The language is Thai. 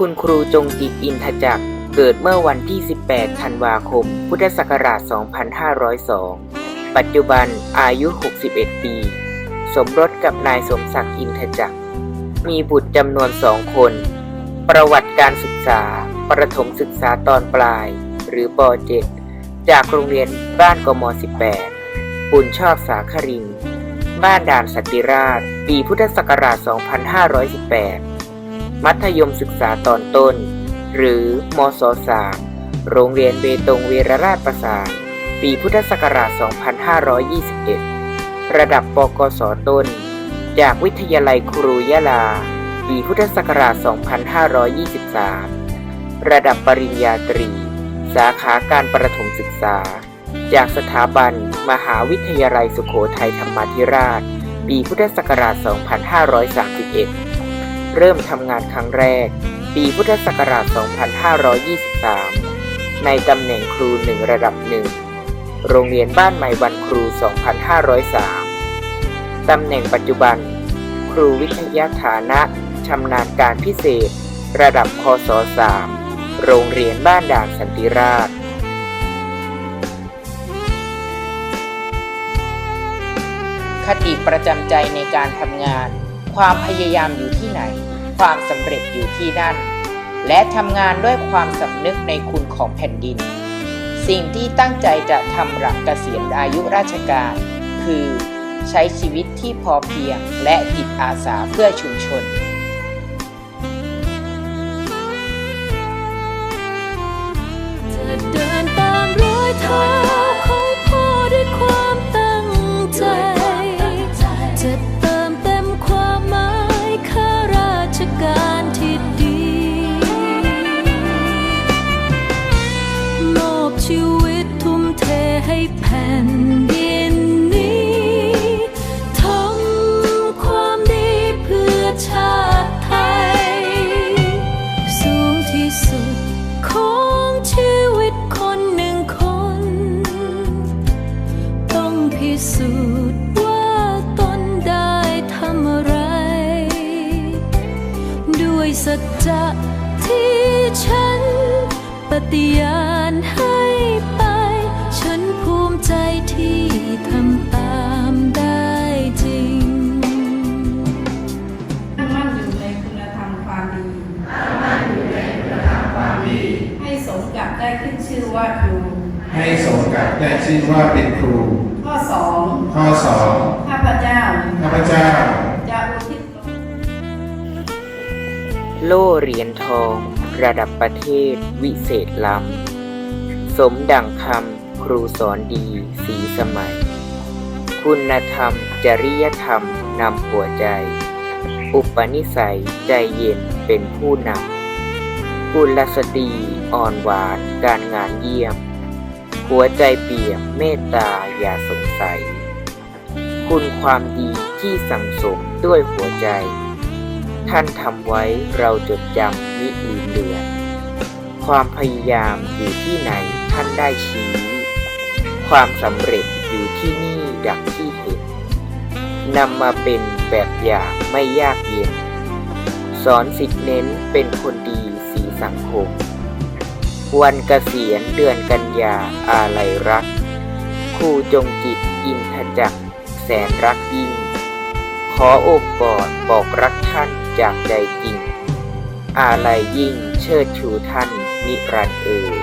คุณครูจงจิตอินทจักร เกิดเมื่อวันที่ 18 ธันวาคม พุทธศักราช 2502 ปัจจุบันอายุ 61 ปี สมรสกับนายสมศักดิ์อินทจักร มีบุตรจำนวนสองคน ประวัติการศึกษา ประถมศึกษาตอนปลาย หรือป .7 จากโรงเรียนบ้านกม 18 ปุญชอบสาคริน บ้านด่านสนติราช ปีพุทธศักราช 2518 มัธยมศึกษาตอนต้น หรือมศ3โรงเรียนเบตงเวรราชประสานปีพุทธศักราช 2521 ระดับปกศต้น จากวิทยาลัยครูยะลา ปีพุทธศักราช 2523 ระดับปริญญาตรี สาขาการประถมศึกษา จากสถาบัน มหาวิทยาลัยสุโขทัยธรรมาธิราช ปีพุทธศักราช 2531 เริ่มทำงานครั้งแรก ปีพุทธศักราช 2523 ในตำแหน่งครูหนึ่งระดับหนึ่ง โรงเรียนบ้านใหม่วันครู 2503 ตำแหน่งปัจจุบัน ครูวิทยาฐานะชำนาญการพิเศษ ระดับคศ3โรงเรียนบ้านด่านสันติราชคติประจำใจในการทำงาน ความพยายามอยู่ที่ไหน ความสำเร็จอยู่ที่นั่น และทำงานด้วยความสำนึกในคุณของแผ่นดิน สิ่งที่ตั้งใจจะทำหลังเกษียณอายุราชการ คือ ใช้ชีวิตที่พอเพียงและจิตอาสาเพื่อชุมชน ด้วยสัจจะที่ฉัน ปฏิญาณให้ไป ฉันภูมิใจที่ทำตามได้จริงมั่นอยู่ในคุณธรรมความดี ให้สมกับได้ขึ้นชื่อว่าครู ให้สมกับได้ชื่อว่าเป็นครู ข้อสองข้อสองข้าพเจ้าข้าพเจ้า โล่เหรียญทอง ระดับประเทศ วิเศษล้ำ สมดังคำครูสอนดีสีสมัย คุณธรรม จริยธรรมนำหัวใจ อุปนิสัยใจเย็นเป็นผู้นำกุลสตรีอ่อนหวานการงานเยี่ยม หัวใจเปี่ยมเมตตาอย่าสงสัย คุณความดีที่สั่งสมด้วยหัวใจ ท่านทำไว้เราจดจำมิลืมเลือน ความพยายามอยู่ที่ไหนท่านได้ชี้ ความสำเร็จอยู่ที่นี่ดังที่เห็นนำมาเป็นแบบอย่างไม่ยากเย็น สอนสิทธิเน้นเป็นคนดีสีสังคม วันเกษียณเดือนกันยาอาลัยรักครูจงจิตอินทจักแสนรักยิ่งขอโอบกอดบอกรักท่าน จากใจจริง อาลัยยิ่งเชิดชูท่านนิรันดร์เอ่ย